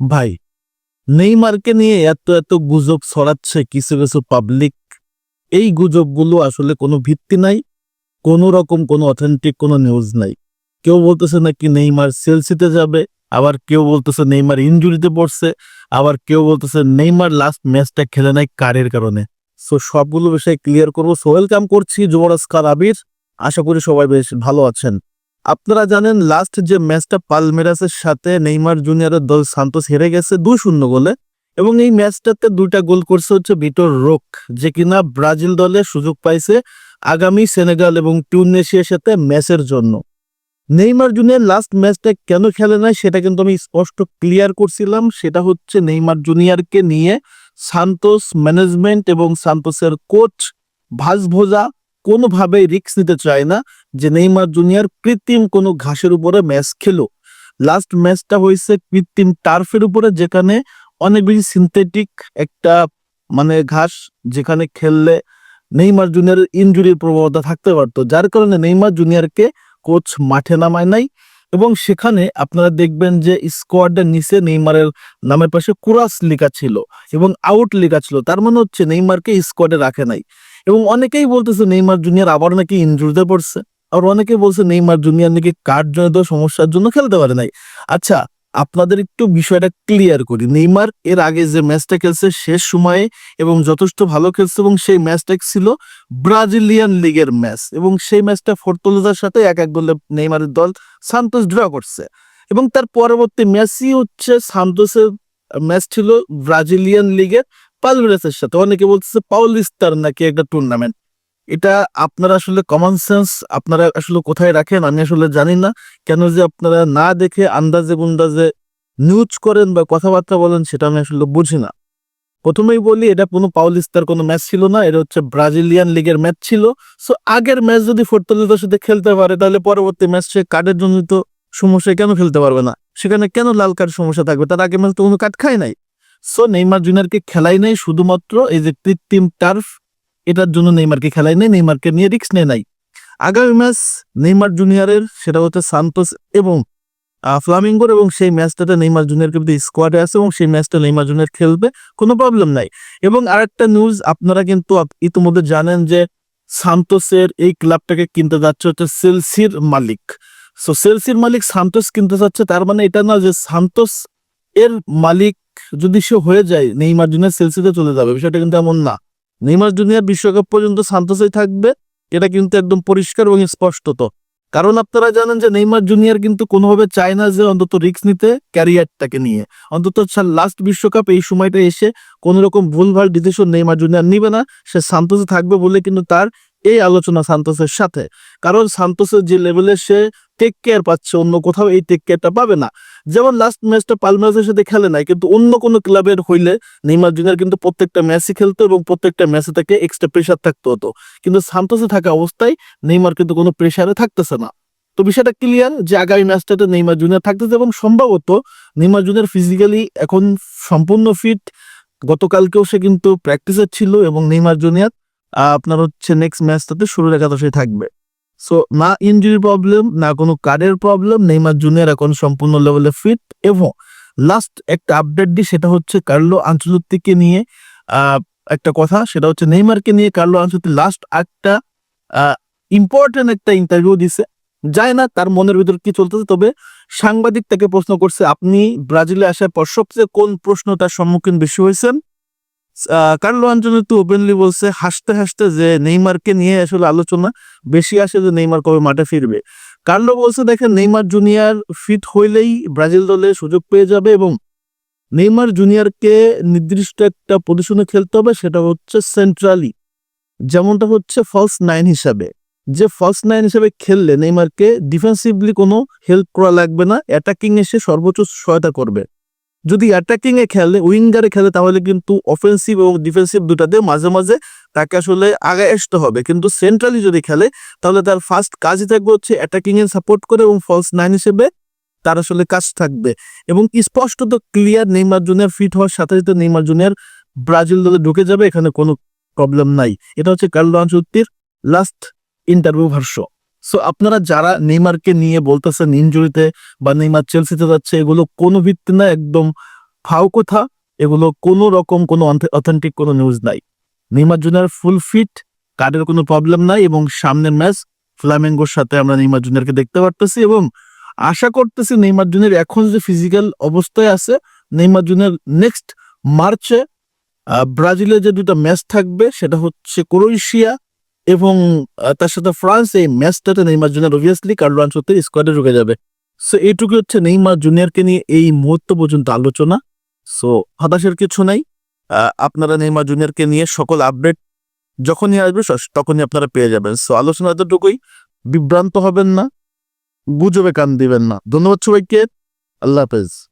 ভাই, নেইমারকে নিয়ে এত এত গুজব ছড়াচ্ছে কিছু কিছু পাবলিক এই গুজবগুলো আসলে কোনো ভিত্তি নাই, কোনো রকম কোনো অথেন্টিক কোনো নিউজ নাই। কেউ বলতেছে নাকি নেইমার সেলসিতে যাবে, আবার কেউ বলতেছে নেইমার ইনজুরিতে পড়ছে, আবার কেউ বলতেছে নেইমার লাস্ট ম্যাচটা খেলে নাই কারের কারণে। সো সবগুলো বিষয় ক্লিয়ার করব। সো ওয়েলকাম করছি, যুবরাজ কার আবির। আশা করি সবাই বেশ ভালো আছেন। আপনারা জানেন লাস্ট যে ম্যাচটা পালমেরাসের সাথে নেইমার জুনিয়রের দল সান্তোস হেরে গেছে দুই শূন্য গোলে এবং এই ম্যাচটাতে দুইটা গোল করছে হচ্ছে ভিতর রোক, যে কিনা ব্রাজিল দলে সুযোগ পাইছে আগামী সেনেগাল এবং টিউনেশিয়ার সাথে ম্যাচের জন্য। নেইমার জুনিয়র লাস্ট ম্যাচটা কেন খেলে নাই সেটা কিন্তু আমি স্পষ্ট ক্লিয়ার করছিলাম। সেটা হচ্ছে নেইমার জুনিয়রকে নিয়ে সান্তোস ম্যানেজমেন্ট এবং সান্তোসের কোচ ভাসভোজা কোনোভাবেই রিস্ক নিতে চায় না যে নেইমার জুনিয়র কৃত্রিম কোনো ঘাসের উপরে ম্যাচ খেলো। লাস্ট ম্যাচটা হয়েছে কৃত্রিম টার্ফের উপরে, যেখানে অনেক বেশি সিনথেটিক একটা মানে ঘাস, যেখানে খেললে নেইমার জুনিয়রের ইনজুরির প্রবণতা থাকতে পারতো। যার কারণে নেইমার জুনিয়রকে কোচ মাঠে নামায় নাই এবং সেখানে আপনারা দেখবেন যে স্কোয়াডের নিচে নেইমারের নামের পাশে কুরাস লেখা ছিল এবং আউট লেখা ছিল। তার মানে হচ্ছে নেইমারকে স্কোয়াডে রাখে নাই। এবং অনেকেই বলতেছে নেইমার জুনিয়র আবার নাকি ইনজুরিতে পড়ছে। আর অনেকে বলছে নেইমার জুনিয়র নাকি কার্ডজনিত সমস্যার জন্য খেলতে পারে নাই। আচ্ছা আপনাদের একটু বিষয়টা ক্লিয়ার করি। নেইমার এর আগে যে ম্যাচটা খেলছে শেষ সময়ে এবং যথেষ্ট ভালো খেলছে এবং সেই ম্যাচটা ছিল ব্রাজিলিয়ান লিগের ম্যাচ এবং সেই ম্যাচটা ফোর্তোলোজার সাথে এক এক গোলে নেইমারের দল সান্তোস ড্র করছে। এবং তার পরবর্তী ম্যাচই হচ্ছে সান্তোসের ম্যাচ ছিল ব্রাজিলিয়ান লিগের পালভেরাসের সাথে। অনেকে বলতেছে পাউলিস্তার নাকি একটা টুর্নামেন্ট এটা আপনারা আসলে কমন সেন্স আপনারা আসলে কোথায় রাখেন আমি আসলে জানি না। কেন যে আপনারা না দেখে আন্দাজে গুন্দাজে নিউজ করেন বা কথাবার্তা বলেন, সেটা আমি আসলে বুঝি না। প্রথমেই বলি, এটা কোনো পাউলিস্তার কোনো ম্যাচ ছিল না, এটা হচ্ছে ব্রাজিলিয়ান লিগের ম্যাচ ছিল। সো আগের ম্যাচ যদি ফোর্তোলিতার সাথে খেলতে পারে, তাহলে পরবর্তী ম্যাচ সে কার্ডের জন্য তো সমস্যায় কেন খেলতে পারবে না? সেখানে কেন লাল কার্ড সমস্যা থাকবে? তার আগের ম্যাচ তো কোনো কার্ড খায় নাই। সো নেইমার জুনিয়রকে খেলাই নাই, শুধুমাত্র এই যে কৃত্রিম টার্ফ এটার জন্য নেইমারকে খেলাই নেই নেইমারকে নিয়ে রিক্স নেয় নাই। আগামী ম্যাচ নেইমার জুনিয়রের সেটা হচ্ছে সান্তোস এবং ফ্লামিঙ্গোর এবং সেই ম্যাচটাতে নেইমার জুনিয়র কিন্তু স্কোয়াডে আছে এবং সেই ম্যাচটা নেইমার জুনিয়র খেলবে, কোনো প্রবলেম নাই। এবং আরেকটা নিউজ আপনারা কিন্তু ইতিমধ্যে জানেন যে সান্তোসের এই ক্লাবটাকে কিনতে যাচ্ছে হচ্ছে সেলসির মালিক। সো সেলসির মালিক সান্তোস কিনতে যাচ্ছে, তার মানে এটা না যে সান্তোস এর মালিক যদি সে হয়ে যায়, নেইমার জুনিয়ার সেলসিতে চলে যাবে, বিষয়টা কিন্তু এমন না। নেইমার জুনিয়ার বিশ্বকাপ পর্যন্ত সান্তোসেই থাকবে, এটা কিন্তু একদম পরিষ্কার এবং স্পষ্টত। কারণ আপনারা জানেন যে নেইমার জুনিয়র কিন্তু কোনোভাবে চায় না যে অন্তত রিস্ক নিতে ক্যারিয়ারটাকে নিয়ে। অন্তত লাস্ট বিশ্বকাপ এই সময়টা এসে কোন রকম ভুলভাল ডিসিশন নেইমার জুনিয়র নিবে না, সে সান্তোসে থাকবে বলে কিন্তু তার এই আলোচনা সান্তোসের সাথে। কারণ সান্তোসের যে লেভেলে সে টেক কেয়ার পাচ্ছে, অন্য কোথাও এই টেক কেয়ারটা পাবে না। যেমন লাস্ট ম্যাচটা পালমাসের সাথে খেলে নাই, কিন্তু অন্য কোনো ক্লাবের হইলে নেইমার জুনিয়র কিন্তু প্রত্যেকটা ম্যাচই খেলতো এবং প্রত্যেকটা ম্যাচে তাকে এক্সট্রা প্রেশার থাকতে হতো। কিন্তু সান্তোসে থাকা অবস্থায় নেইমার কিন্তু কোনো প্রেশারে থাকতেছে না। তো বিষয়টা ক্লিয়ার যে আগামী ম্যাচটাতে নেইমার জুনিয়র থাকতেছে এবং সম্ভবত নেইমার জুনিয়র ফিজিক্যালি এখন সম্পূর্ণ ফিট গতকালকেও সে কিন্তু প্র্যাকটিসে ছিল এবং নেইমার জুনিয়র আপনার হচ্ছে নেক্সট ম্যাচটাতে শুরুর একাদশে থাকবে। সো না ইনজুরি প্রবলেম না কোনো কার্ডের প্রবলেম নেইমার জুনিয়র এখন সম্পূর্ণ লেভেলে ফিট এবং লাস্ট একটা আপডেট দিই, সেটা হচ্ছে কার্লো আঞ্চলত্তিকে নিয়ে একটা কথা, সেটা হচ্ছে নেইমারকে নিয়ে কার্লো আঞ্চলত্তি লাস্ট একটা ইম্পর্টেন্ট একটা ইন্টারভিউ দিছে। যায় না, তার মনের ভিতর কি চলতেছে, তবে সাংবাদিক তাকে প্রশ্ন করছে, আপনি ব্রাজিলে আসার পর সবচেয়ে কোন প্রশ্ন তার সম্মুখীন বেশি হয়েছেন? কার্লো আঞ্চলত্তি ওপেনলি বলছে, হাসতে হাসতে যে নেইমারকে নিয়ে আসলে আলোচনা, বেশি আসে যে নেইমার কবে মাঠে ফিরবে। কার্লো বলছে, দেখেন, নেইমার জুনিয়র ফিট হইলেই ব্রাজিল দলে সুযোগ পেয়ে যাবে এবং নেইমার জুনিয়রকে নির্দিষ্ট একটা পজিশনে খেলতে হবে, সেটা হচ্ছে সেন্ট্রালি যেমনটা হচ্ছে ফলস নাইন হিসাবে। যে ফলস নাইন হিসাবে খেললে নেইমারকে ডিফেন্সিভলি কোনো হেল্প করা লাগবে না অ্যাটাকিং এসে সর্বোচ্চ সহায়তা করবে। যদি অ্যাটাকিং এ খেলে উইঙ্গারে খেলে, তাহলে কিন্তু অফেন্সিভ এবং ডিফেন্সিভ দুটাতে মাঝে মাঝে তাকে আসলে আগে আসতে হবে। কিন্তু সেন্ট্রালি যদি খেলে, তাহলে তার ফার্স্ট কাজই থাকবে হচ্ছে অ্যাটাকিং এ সাপোর্ট করে এবং ফলস নাইন হিসেবে তার আসলে কাজ থাকবে। এবং স্পষ্টত ক্লিয়ার নেইমার জুনিয়র ফিট হওয়ার সাথে সাথে নেইমার জুনিয়র ব্রাজিল দলে ঢুকে যাবে, এখানে কোনো প্রবলেম নাই। এটা হচ্ছে কার্লো আনচুত্তির লাস্ট ইন্টারভিউ ভার্স সো আপনারা যারা নেইমারকে নিয়ে বলতেছেন ইনজুরিতে বা নেইমার চেলসিতে যাচ্ছে এগুলো কোনো ভিত্তি না একদম ফাও কথা। এগুলো কোনো রকম কোনো অথেন্টিক কোনো নিউজ নাই। নেইমার জুনিয়র ফুল ফিট কার্ডের কোনো প্রবলেম নাই এবং সামনের ম্যাচ ফ্লামেঙ্গোর সাথে আমরা নেইমার জুনিয়রকে দেখতে পারতেছি এবং আশা করতেছি নেইমার জুনিয়র এখন যে ফিজিক্যাল অবস্থায় আছে নেইমার জুনিয়র নেক্সট মার্চে আহ, ব্রাজিলের যে দুটা ম্যাচ থাকবে সেটা হচ্ছে ক্রোয়েশিয়া এবং তার সাথে ফ্রান্স এই ম্যাচটাতে নেইমার জুনিয়র অবভিয়াসলি কার্লো আনসোতে স্কোয়াডে ঢুকে যাবে। সো এইটুকু হচ্ছে নেইমার জুনিয়রকে নিয়ে এই মুহূর্ত পর্যন্ত আলোচনা। সো হতাশের কিছু নাই। আপনারা নেইমার জুনিয়রকে নিয়ে সকল আপডেট যখনই আসবে তখনই আপনারা পেয়ে যাবেন। সো আলোচনা এতটুকুই। বিভ্রান্ত হবেন না। গুজবে কান দিবেন না। ধন্যবাদ সবাইকে। আল্লাহ হাফেজ।